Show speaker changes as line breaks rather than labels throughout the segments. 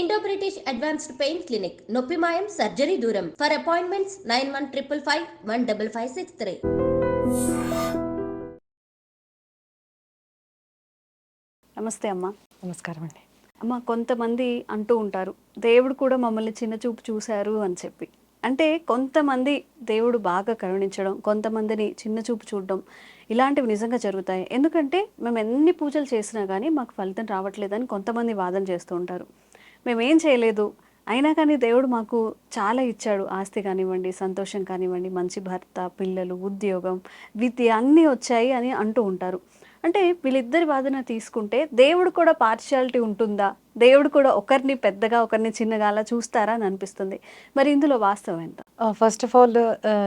Indo British advanced pain clinic నొప్పి మాయం surgery దూరం for appointments nine one triple five one double five six three
నమస్తే అమ్మ.
నమస్కారం అండి.
అమ్మ కొంతమంది అంటూ ఉంటారు దేవుడు కూడా మమ్మల్ని చిన్న చూపు చూశారు అని చెప్పి. అంటే కొంతమంది దేవుడు బాగా కరుణించడం కొంతమందిని చిన్న చూపు చూడడం ఇలాంటివి నిజంగా జరుగుతాయి. ఎందుకంటే మేము ఎన్ని పూజలు చేసినా కానీ మాకు ఫలితం రావట్లేదని కొంతమంది వాదన చేస్తూ ఉంటారు. మేము ఏం చేయలేదు. అయినా కానీ దేవుడు మాకు చాలా ఇచ్చాడు. ఆస్తి కానివ్వండి సంతోషం కానివ్వండి మంచి భర్త పిల్లలు ఉద్యోగం విద్య అన్నీ వచ్చాయి అని అంటూ ఉంటారు. అంటే వీళ్ళిద్దరి వాదన తీసుకుంటే దేవుడు కూడా పార్షియాలిటీ ఉంటుందా? దేవుడు కూడా ఒకరిని పెద్దగా ఒకరిని చిన్నగా అలా చూస్తారా అని అనిపిస్తుంది. మరి ఇందులో వాస్తవం ఎంత?
ఫస్ట్ ఆఫ్ ఆల్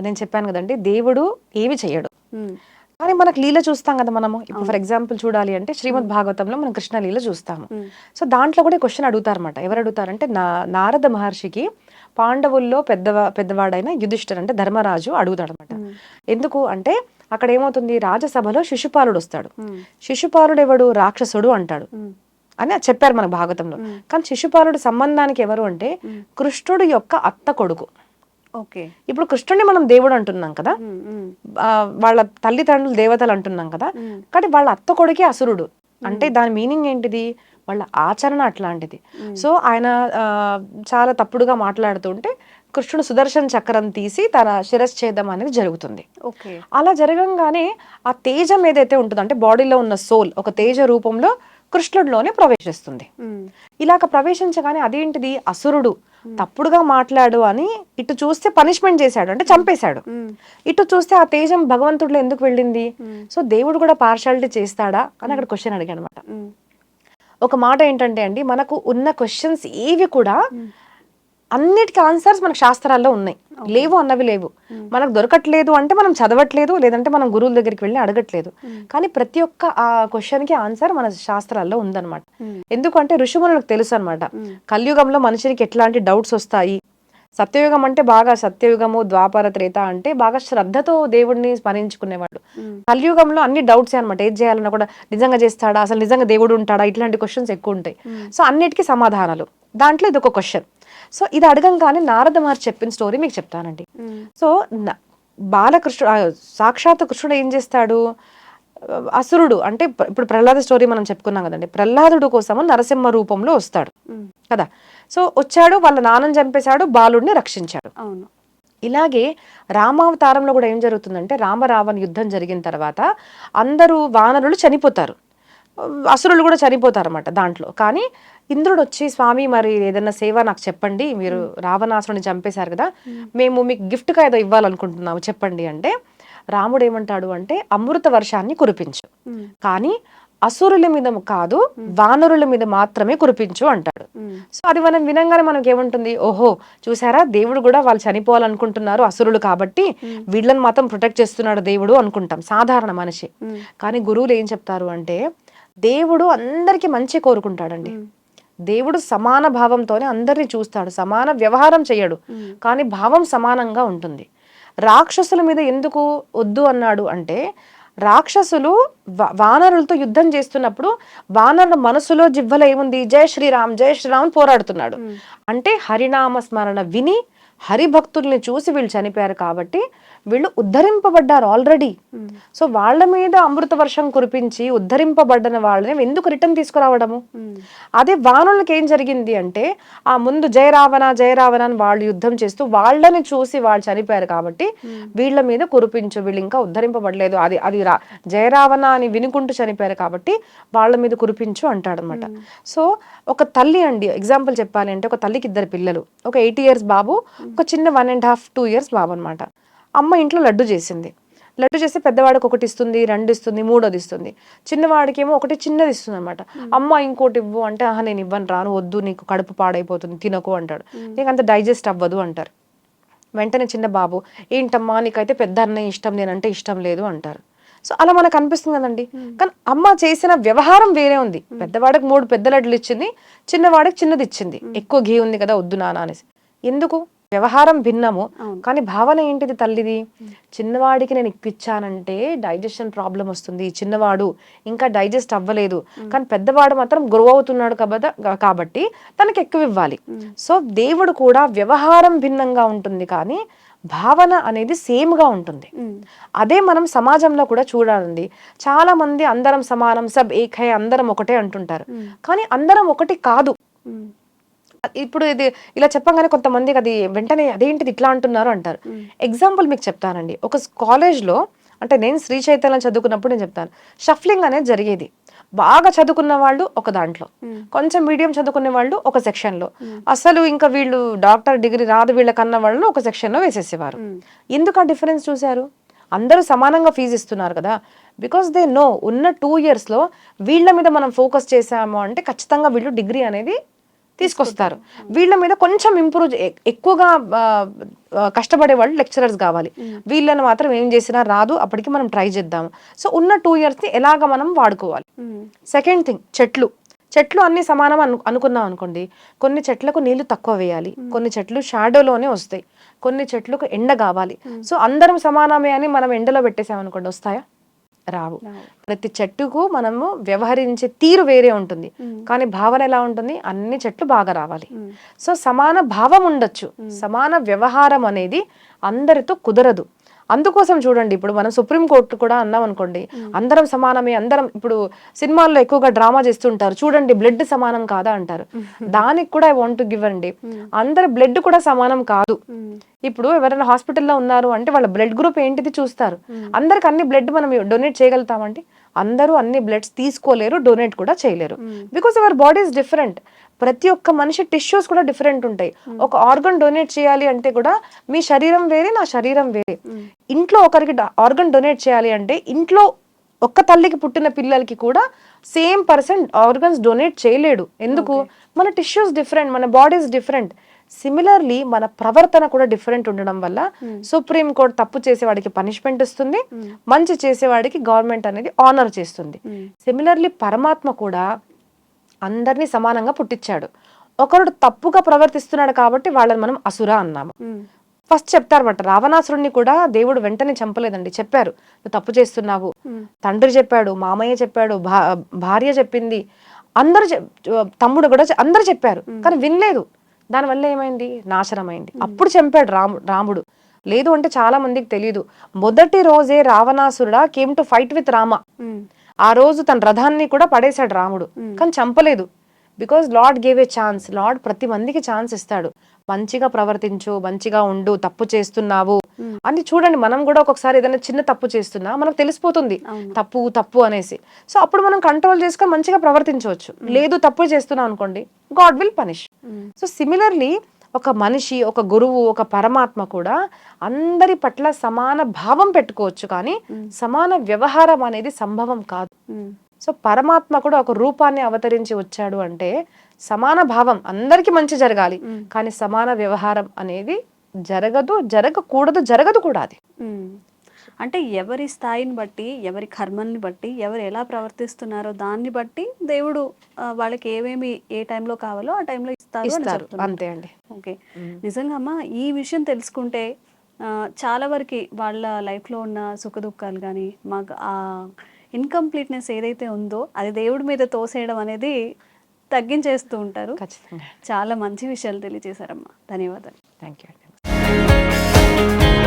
నేను చెప్పాను కదండి దేవుడు ఏమి చేయడు. కానీ మనకు లీల చూస్తాం కదా మనము. ఇప్పుడు ఫర్ ఎగ్జాంపుల్ చూడాలి అంటే శ్రీమద్ భాగవతంలో మనం కృష్ణ లీల చూస్తాము. సో దాంట్లో కూడా క్వశ్చన్ అడుగుతారన్నమాట. ఎవరు అడుగుతారంటే నా నారద మహర్షికి పాండవుల్లో పెద్దవా పెద్దవాడైన యుధిష్ఠర్ అంటే ధర్మరాజు అడుగుతాడనమాట
ఉమ్,
ఎందుకు అంటే అక్కడ ఏమవుతుంది రాజసభలో శిశుపాలుడు వస్తాడు. శిశుపాలుడు ఎవడు? రాక్షసుడు అంటాడు. అని చెప్పారు మన భాగవతంలో. కానీ శిశుపాలుడు సంబంధానికి ఎవరు అంటే కృష్ణుడు యొక్క అత్త కొడుకు.
ఓకే.
ఇప్పుడు కృష్ణుడిని మనం దేవుడు అంటున్నాం కదా? వాళ్ళ తల్లిదండ్రులు దేవతలు అంటున్నాం కదా? కానీ వాళ్ళ అత్త కొడుకే అసురుడు. అంటే దాని మీనింగ్ ఏంటిది? వాళ్ళ ఆచరణ అట్లాంటిది. సో ఆయన చాలా తప్పుడుగా మాట్లాడుతుంటే కృష్ణుడు సుదర్శన చక్రం తీసి తన శిరశ్ఛేదం అనేది జరుగుతుంది.
ఓకే.
అలా జరగంగానే ఆ తేజం ఏదైతే ఉంటుందో అంటే బాడీలో ఉన్న సోల్ ఒక తేజ రూపంలో కృష్ణుడిలోనే ప్రవేశిస్తుంది. ఇలాగ ప్రవేశించగానే అదేంటిది? అసురుడు. తప్పుడుగా మాట్లాడు అని ఇటు చూస్తే పనిష్మెంట్ చేశాడు. అంటే చంపేశాడు. ఇటు చూస్తే ఆ తేజం భగవంతుడిలో ఎందుకు వెళ్ళింది? సో దేవుడు కూడా పార్షాలిటీ చేస్తాడా అని అక్కడ క్వశ్చన్ అడిగాడు అనమాట ఒక మాట ఏంటంటే అండి మనకు ఉన్న క్వశ్చన్స్ ఏవి కూడా అన్నిటికీ ఆన్సర్స్ మనకు శాస్త్రాల్లో ఉన్నాయి. లేవు అన్నవి లేవు. మనకు దొరకట్లేదు అంటే మనం చదవట్లేదు లేదంటే మనం గురువుల దగ్గరికి వెళ్ళి అడగట్లేదు. కానీ ప్రతి ఒక్క ఆ క్వశ్చన్కి ఆన్సర్ మన శాస్త్రాల్లో ఉందన్నమాట. ఎందుకంటే ఋషుములకు తెలుసు అనమాట. కలియుగంలో మనిషికి ఎట్లాంటి డౌట్స్ వస్తాయి? సత్యయుగం అంటే బాగా సత్యయుగము ద్వాపర త్రేత అంటే బాగా శ్రద్ధతో దేవుడిని స్మరించుకునేవాడు. కలియుగంలో అన్ని డౌట్స్ అనమాట ఏది చేయాలన్నా కూడా నిజంగా చేస్తాడా? అసలు నిజంగా దేవుడు ఉంటాడా? ఇట్లాంటి క్వశ్చన్స్ ఎక్కువ ఉంటాయి. సో అన్నిటికీ సమాధానాలు. దాంట్లో ఇది ఒక క్వశ్చన్ సో ఇది అడగంగానే నారద మహర్షి చెప్పిన స్టోరీ మీకు చెప్తానండి. సో బాలకృష్ణుడు సాక్షాత్ కృష్ణుడు ఏం చేస్తాడు? అసురుడు అంటే ఇప్పుడు ప్రహ్లాద స్టోరీ మనం చెప్పుకున్నాం కదండి. ప్రహ్లాదుడు కోసము నరసింహ రూపంలో వస్తాడు. కదా? సో వచ్చాడు వాళ్ళ నాన్నని చంపేశాడు బాలుడిని రక్షించాడు.
అవును.
ఇలాగే రామావతారంలో కూడా ఏం జరుగుతుందంటే రామరావణ యుద్ధం జరిగిన తర్వాత అందరూ వానరులు చనిపోతారు. అసురులు కూడా చనిపోతారు అన్నమాట దాంట్లో. కానీ ఇంద్రుడు వచ్చి స్వామి మరి ఏదైనా సేవ నాకు చెప్పండి మీరు రావణాసురుని చంపేశారు కదా మేము. మీకు గిఫ్ట్గా ఏదో ఇవ్వాలనుకుంటున్నాము చెప్పండి అంటే రాముడు ఏమంటాడు అంటే అమృత వర్షాన్ని కురిపించు. కానీ అసురుల మీద కాదు వానరుల మీద మాత్రమే కురిపించు అంటాడు. సో అది మనం వినంగానే మనకి ఏముంటుంది ఓహో చూసారా? దేవుడు కూడా వాళ్ళు చనిపోవాలనుకుంటున్నారు అసురులు కాబట్టి వీళ్ళని మాత్రం ప్రొటెక్ట్ చేస్తున్నాడు దేవుడు అనుకుంటాం సాధారణ మనిషి. కానీ గురువులు ఏం చెప్తారు అంటే దేవుడు అందరికీ మంచి కోరుకుంటాడండి. దేవుడు సమాన భావంతోనే అందరినీ చూస్తాడు సమాన వ్యవహారం చేయడు కానీ భావం సమానంగా ఉంటుంది. రాక్షసుల మీద ఎందుకు వద్దు అన్నాడు అంటే రాక్షసులు వానరులతో యుద్ధం చేస్తున్నప్పుడు వానరుల మనసులో జివ్వలో ఏముంది జై శ్రీరామ్ జై శ్రీరామ్ పోరాడుతున్నాడు. అంటే హరినామ స్మరణ విని హరిభక్తుల్ని చూసి వీళ్ళు చనిపోయారు కాబట్టి వీళ్ళు ఉద్ధరింపబడ్డారు ఆల్రెడీ సో వాళ్ళ మీద అమృత వర్షం కురిపించి ఉద్ధరింపబడ్డన వాళ్ళని ఎందుకు రిటర్న్ తీసుకురావడము?
ఉమ్,
అదే వానరులకు ఏం జరిగింది అంటే ఆ ముందు జయరావణ జయరావణ అని వాళ్ళు యుద్ధం చేస్తూ వాళ్ళని చూసి వాళ్ళు చనిపోయారు కాబట్టి వీళ్ళ మీద కురిపించు వీళ్ళు ఇంకా ఉద్ధరింపబడలేదు. అది అది రా జయరావణ అని వినుకుంటూ చనిపోయారు కాబట్టి వాళ్ళ మీద కురిపించు అంటాడనమాట. సో ఒక తల్లి అండి ఎగ్జాంపుల్ చెప్పాలి అంటే ఒక తల్లికి ఇద్దరు పిల్లలు. ఒక ఎయిటీ ఇయర్స్ బాబు ఒక చిన్న one and half two years బాబు అనమాట అమ్మ ఇంట్లో లడ్డు చేసింది. లడ్డు చేస్తే పెద్దవాడికి ఒకటి ఇస్తుంది రెండు ఇస్తుంది మూడోది ఇస్తుంది. చిన్నవాడికి ఏమో ఒకటి చిన్నది ఇస్తుంది అనమాట అమ్మ ఇంకోటి ఇవ్వు అంటే ఆహా నేను ఇవ్వను రాను వద్దు నీకు కడుపు పాడైపోతుంది తినకు అంటాడు. నీకు అంత డైజెస్ట్ అవ్వదు అంటారు. వెంటనే చిన్న బాబు ఏంటమ్మా నీకైతే పెద్ద అన్నయ్య ఇష్టం నేనంటే ఇష్టం లేదు అంటారు. సో అలా మనకు అనిపిస్తుంది కదండి. కానీ అమ్మ చేసిన వ్యవహారం వేరే ఉంది. పెద్దవాడికి మూడు పెద్ద లడ్డులు ఇచ్చింది చిన్నవాడికి చిన్నది ఇచ్చింది. ఎక్కువ ఘీ ఉంది కదా వద్దు నాన్న అనేసి. ఎందుకు? వ్యవహారం భిన్నము. కానీ భావన ఏంటిది తల్లిది? చిన్నవాడికి నేను ఇప్పించానంటే డైజెషన్ ప్రాబ్లం వస్తుంది. చిన్నవాడు ఇంకా డైజెస్ట్ అవ్వలేదు. కానీ పెద్దవాడు మాత్రం గ్రో అవుతున్నాడు కాబట్టి తనకి ఎక్కువ ఇవ్వాలి. సో దేవుడు కూడా వ్యవహారం భిన్నంగా ఉంటుంది కానీ భావన అనేది సేమ్గా ఉంటుంది. అదే మనం సమాజంలో కూడా చూడాలండి. చాలా మంది అందరం సమానం సబ్ ఏక్ అందరం ఒకటే అంటుంటారు. కానీ అందరం ఒకటి కాదు. ఇప్పుడు ఇది ఇలా చెప్పగానే కొంతమందికి అది వెంటనే అదేంటిది ఇట్లా అంటున్నారు అంటారు. ఎగ్జాంపుల్ మీకు చెప్తానండి. ఒక కాలేజ్లో అంటే నేను శ్రీ చైతన్యం చదువుకున్నప్పుడు నేను చెప్తాను. షఫ్లింగ్ అనేది జరిగేది. బాగా చదువుకున్న వాళ్ళు ఒక దాంట్లో. కొంచెం మీడియం చదువుకునే వాళ్ళు ఒక సెక్షన్లో అసలు ఇంకా వీళ్ళు డాక్టర్ డిగ్రీ రాదు వీళ్ళకన్న వాళ్ళని ఒక సెక్షన్లో వేసేసేవారు. ఎందుకు ఆ డిఫరెన్స్ చూశారు? అందరూ సమానంగా ఫీజు ఇస్తున్నారు కదా. బికాస్ దే నో ఉన్న టూ ఇయర్స్లో వీళ్ళ మీద మనం ఫోకస్ చేసాము అంటే ఖచ్చితంగా వీళ్ళు డిగ్రీ అనేది తీసుకొస్తారు. వీళ్ళ మీద కొంచెం ఇంప్రూవ్ ఎక్కువగా కష్టపడే వాళ్ళు లెక్చరర్స్ కావాలి. వీళ్ళని మాత్రం ఏం చేసినా రాదు అప్పటికి మనం ట్రై చేద్దాము సో ఉన్న టూ ఇయర్స్ని ఎలాగ మనం వాడుకోవాలి. సెకండ్ థింగ్ చెట్లు. చెట్లు అన్ని సమానం అను అనుకున్నాం అనుకోండి. కొన్ని చెట్లకు నీళ్ళు తక్కువ వేయాలి. కొన్ని చెట్లు షాడోలోనే వస్తాయి. కొన్ని చెట్లకు ఎండ కావాలి. సో అందరం సమానమే అని మనం ఎండలో పెట్టేసాం అనుకోండి వస్తాయా? రావు. ప్రతి చెట్టుకు మనము వ్యవహరించే తీరు వేరే ఉంటుంది. కానీ భావన ఎలా ఉంటుంది? అన్ని చెట్లు బాగా రావాలి. సో సమాన భావం ఉండొచ్చు. సమాన వ్యవహారం అనేది అందరితో కుదరదు. అందుకోసం చూడండి ఇప్పుడు మనం సుప్రీం కోర్టు కూడా అన్నాం అనుకోండి అందరం సమానమే అందరం ఇప్పుడు సినిమాల్లో ఎక్కువగా డ్రామా చేస్తుంటారు చూడండి బ్లడ్ సమానం కాదా అంటారు. దానికి కూడా ఐ వాంట్ గివ్ అండి. అందరి బ్లడ్ కూడా సమానం కాదు. ఇప్పుడు ఎవరైనా హాస్పిటల్లో ఉన్నారు అంటే వాళ్ళ బ్లడ్ గ్రూప్ ఏంటిది చూస్తారు. అందరికి అన్ని బ్లడ్ మనం డొనేట్ చేయగలుగుతామండి? అందరూ అన్ని బ్లడ్స్ తీసుకోలేరు డొనేట్ కూడా చేయలేరు. Because our body is different ప్రతి ఒక్క మనిషి టిష్యూస్ కూడా డిఫరెంట్ ఉంటాయి. ఒక ఆర్గన్ డొనేట్ చేయాలి అంటే కూడా మీ శరీరం వేరే నా శరీరం వేరే. ఇంట్లో ఒకరికి ఆర్గన్ డొనేట్ చేయాలి అంటే ఇంట్లో ఒక్క తల్లికి పుట్టిన పిల్లలకి కూడా సేమ్ పర్సన్ ఆర్గన్స్ డొనేట్ చేయలేడు. ఎందుకు? మన టిష్యూస్ డిఫరెంట్ మన బాడీస్ డిఫరెంట్ సిమిలర్లీ మన ప్రవర్తన కూడా డిఫరెంట్ ఉండడం వల్ల సుప్రీం కోర్ట్ తప్పు చేసేవాడికి పనిష్మెంట్ ఇస్తుంది. మంచి చేసేవాడికి గవర్నమెంట్ అనేది ఆనర్ చేస్తుంది. సిమిలర్లీ పరమాత్మ కూడా అందరినీ సమానంగా పుట్టించాడు. ఒకడు తప్పుగా ప్రవర్తిస్తున్నాడు కాబట్టి వాళ్ళని మనం అసుర అన్నాము. ఫస్ట్ చెప్తారన్నమాట రావణాసురుణ్ణి కూడా దేవుడు వెంటనే చంపలేదండి. చెప్పారు నువ్వు తప్పు చేస్తున్నావు. తండ్రి చెప్పాడు మామయ్య చెప్పాడు భా- భార్య చెప్పింది. అందరు తమ్ముడు కూడా అందరు చెప్పారు కానీ వినలేదు. దానివల్ల ఏమైంది? నాశనమైంది. అప్పుడు చంపాడు రాము రాముడు. లేదు అంటే చాలా మందికి తెలియదు మొదటి రోజే రావణాసురుడా came to fight with Rama. ఆ రోజు తన రథాన్ని కూడా పడేశాడు రాముడు. కానీ చంపలేదు. Because lord gave a chance lord ప్రతి మందికి ఛాన్స్ ఇస్తాడు. మంచిగా ప్రవర్తించు మంచిగా ఉండు తప్పు చేస్తున్నావు అని చూడండి మనం కూడా ఒక్కొక్కసారి ఏదైనా చిన్న తప్పు చేస్తున్నా మనకు తెలిసిపోతుంది. తప్పు తప్పు అనేసి. సో అప్పుడు మనం కంట్రోల్ చేసుకొని మంచిగా ప్రవర్తించవచ్చు. లేదు తప్పు చేస్తున్నాం అనుకోండి god will punish so similarly ఒక మనిషి ఒక గురువు ఒక పరమాత్మ కూడా అందరి పట్ల సమాన భావం పెట్టుకోవచ్చు కానీ సమాన వ్యవహారం అనేది సంభవం కాదు. సో పరమాత్మ కూడా ఒక రూపాన్ని అవతరించి వచ్చాడు అంటే సమాన భావం అందరికీ మంచి జరగాలి కానీ సమాన వ్యవహారం అనేది జరగదు జరగకూడదు జరగదు కూడా అది.
అంటే ఎవరి స్థాయిని బట్టి ఎవరి కర్మల్ని బట్టి ఎవరు ఎలా ప్రవర్తిస్తున్నారో దాన్ని బట్టి దేవుడు వాళ్ళకి ఏమేమి ఏ టైంలో కావాలో ఆ టైంలో ఇస్తారు.
అంతే అండి.
ఓకే. నిజంగా అమ్మా ఈ విషయం తెలుసుకుంటే చాలా వరకు వాళ్ళ లైఫ్లో ఉన్న సుఖ దుఃఖాలు కానీ మాకు ఆ ఇన్కంప్లీట్నెస్ ఏదైతే ఉందో అది దేవుడి మీద తోసేయడం అనేది తగ్గించేస్తూ ఉంటారు. చాలా మంచి విషయాలు తెలియజేశారమ్మా. ధన్యవాదాలు.
థ్యాంక్ యూ అండి